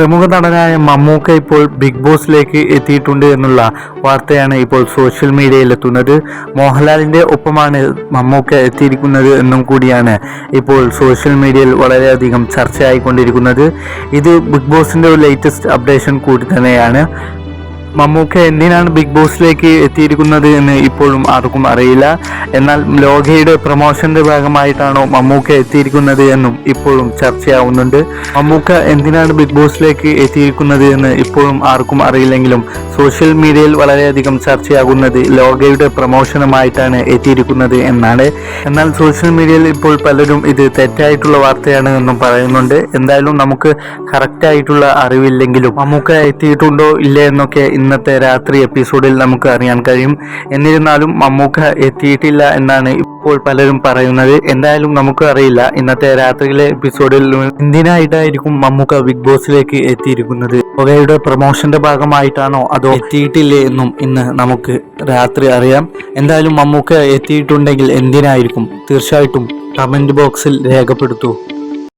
പ്രമുഖ നടനായ മമ്മൂക്ക ഇപ്പോൾ ബിഗ് ബോസിലേക്ക് എത്തിയിട്ടുണ്ട് എന്നുള്ള വാർത്തയാണ് ഇപ്പോൾ സോഷ്യൽ മീഡിയയിൽ എത്തുന്നത് മോഹൻലാലിന്റെ ഒപ്പമാണ് മമ്മൂക്ക എത്തിയിരിക്കുന്നത് എന്നും കൂടിയാണ് ഇപ്പോൾ സോഷ്യൽ മീഡിയയിൽ വളരെയധികം ചർച്ചയായിക്കൊണ്ടിരിക്കുന്നത്. ഇത് ബിഗ് ബോസിന്റെ ഒരു ലേറ്റസ്റ്റ് അപ്ഡേഷൻ കൂടി തന്നെയാണ്. മമ്മൂക്ക എന്തിനാണ് ബിഗ് ബോസിലേക്ക് എത്തിയിരിക്കുന്നത് എന്ന് ഇപ്പോഴും ആർക്കും അറിയില്ല. എന്നാൽ ലോകയുടെ പ്രൊമോഷന്റെ ഭാഗമായിട്ടാണോ മമ്മൂക്ക എത്തിയിരിക്കുന്നത് എന്നും ഇപ്പോഴും ചർച്ചയാവുന്നുണ്ട്. മമ്മൂക്ക എന്തിനാണ് ബിഗ് ബോസിലേക്ക് എത്തിയിരിക്കുന്നത് എന്ന് ഇപ്പോഴും ആർക്കും അറിയില്ലെങ്കിലും സോഷ്യൽ മീഡിയയിൽ വളരെയധികം ചർച്ചയാകുന്നത് ലോകയുടെ പ്രൊമോഷനുമായിട്ടാണ് എത്തിയിരിക്കുന്നത് എന്നാണ്. എന്നാൽ സോഷ്യൽ മീഡിയയിൽ ഇപ്പോൾ പലരും ഇത് തെറ്റായിട്ടുള്ള വാർത്തയാണ് എന്നും പറയുന്നുണ്ട്. എന്തായാലും നമുക്ക് കറക്റ്റായിട്ടുള്ള അറിവില്ലെങ്കിലും മമ്മൂക്ക എത്തിയിട്ടുണ്ടോ ഇല്ലേ എന്നൊക്കെ ഇന്നത്തെ രാത്രി എപ്പിസോഡിൽ നമുക്ക് അറിയാൻ കഴിയും. എന്നിരുന്നാലും മമ്മൂക്ക എത്തിയിട്ടില്ല എന്നാണ് ഇപ്പോൾ പലരും പറയുന്നത്. എന്തായാലും നമുക്ക് അറിയില്ല ഇന്നത്തെ രാത്രിയിലെ എപ്പിസോഡിൽ എന്തിനായിട്ടായിരിക്കും മമ്മൂക്ക ബിഗ് ബോസിലേക്ക് എത്തിയിരിക്കുന്നത്? പുകയുടെ പ്രൊമോഷന്റെ ഭാഗമായിട്ടാണോ അതോ എത്തിയിട്ടില്ലേ എന്നും ഇന്ന് നമുക്ക് രാത്രി അറിയാം. എന്തായാലും മമ്മൂക്ക എത്തിയിട്ടുണ്ടെങ്കിൽ എന്തിനായിരിക്കും? തീർച്ചയായിട്ടും കമന്റ് ബോക്സിൽ രേഖപ്പെടുത്തൂ.